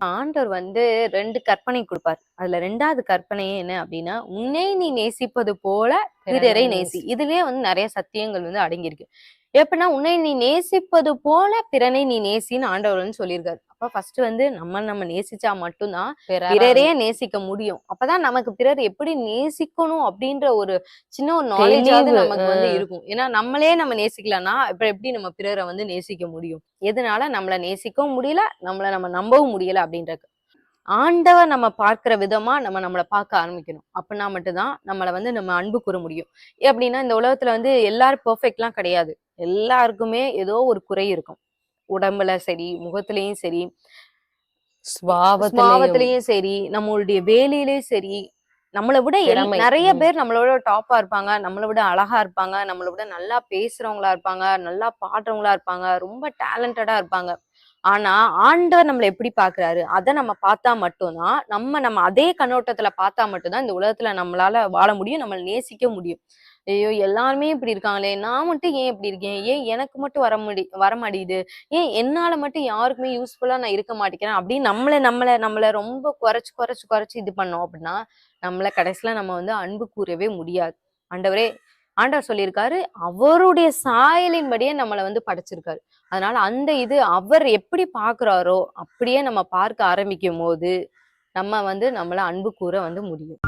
ஆண்டவர் வந்து ரெண்டு கற்பனை கொடுப்பார். அதுல ரெண்டாவது கற்பனை என்ன அப்படின்னா உன்னை நீ நேசிப்பது போல பிறரை நேசி. இதுலயே வந்து நிறைய சத்தியங்கள் வந்து அடங்கியிருக்கு. எப்படின்னா உன்னை நீ நேசிப்பது போல பிறனை நீ நேசின்னு ஆண்டவர் வந்து சொல்லியிருக்காரு. அப்ப ஃபர்ஸ்ட் வந்து நம்ம நம்ம நேசிச்சா மட்டும்தான் பிறரையே நேசிக்க முடியும். அப்பதான் நமக்கு பிறர் எப்படி நேசிக்கணும் அப்படின்ற ஒரு சின்ன ஒரு நாலேஜாவது நமக்கு வந்து. இருக்கும். ஏன்னா நம்மளே நம்ம நேசிக்கலன்னா இப்ப எப்படி நம்ம பிறரை வந்து நேசிக்க முடியும்? எதனால நம்மள நேசிக்கவும் முடியல நம்மள நம்ம நம்பவும் முடியல அப்படின்றது ஆண்டவர் நம்ம பார்க்கிற விதமா நம்ம நம்மளை பார்க்க ஆரம்பிக்கணும். அப்படின்னா மட்டும்தான் நம்மளை வந்து நம்ம அன்பு கூற முடியும். எப்படின்னா இந்த உலகத்துல வந்து எல்லாரும் பெர்ஃபெக்ட்லாம் கிடையாது. எல்லாருக்குமே ஏதோ ஒரு குறை இருக்கும். உடம்புல சரி முகத்திலயும் சரி சுபாவத்திலயும் சரி நம்மளுடைய வேலையிலயும் சரி நம்மளை விட. நிறைய. பேர் நம்மளோட டாப்பா இருப்பாங்க. நம்மளை விட அழகா இருப்பாங்க. நம்மளை விட நல்லா பேசுறவங்களா இருப்பாங்க. நல்லா பாடுறவங்களா இருப்பாங்க. ரொம்ப டேலண்டடா இருப்பாங்க. ஆனா ஆண்டவர் நம்மளை எப்படி பாக்குறாரு அதை நம்ம பார்த்தா மட்டும்தான் நம்ம நம்ம அதே கண்ணோட்டத்துல பார்த்தா மட்டும்தான் இந்த உலகத்துல நம்மளால வாழ முடியும் நம்மள நேசிக்க முடியும். ஐயோ எல்லாருமே இப்படி இருக்காங்களே நான் மட்டும் ஏன் இப்படி இருக்கேன்? ஏன் எனக்கு மட்டும் வர முடி வர மாட்டேங்குது? ஏன் என்னால மட்டும் யாருக்குமே யூஸ்ஃபுல்லா நான் இருக்க மாட்டேங்கிறேன்? அப்படின்னு நம்மள நம்மள நம்மள ரொம்ப குறைச்சு குறைச்சு குறைச்சு இது பண்ணோம் அப்படின்னா நம்மள கடைசியில நம்ம வந்து அன்பு கூறவே முடியாது. ஆண்டவரே ஆண்டவர் சொல்லியிருக்காரு அவருடைய சாயலின்படியே நம்மளை வந்து படைச்சிருக்காரு. அதனால அந்த இது அவர் எப்படி பாக்குறாரோ அப்படியே நம்ம பார்க்க ஆரம்பிக்கும் போது நம்ம வந்து நம்மள அன்பு கூற வந்து முடியும்.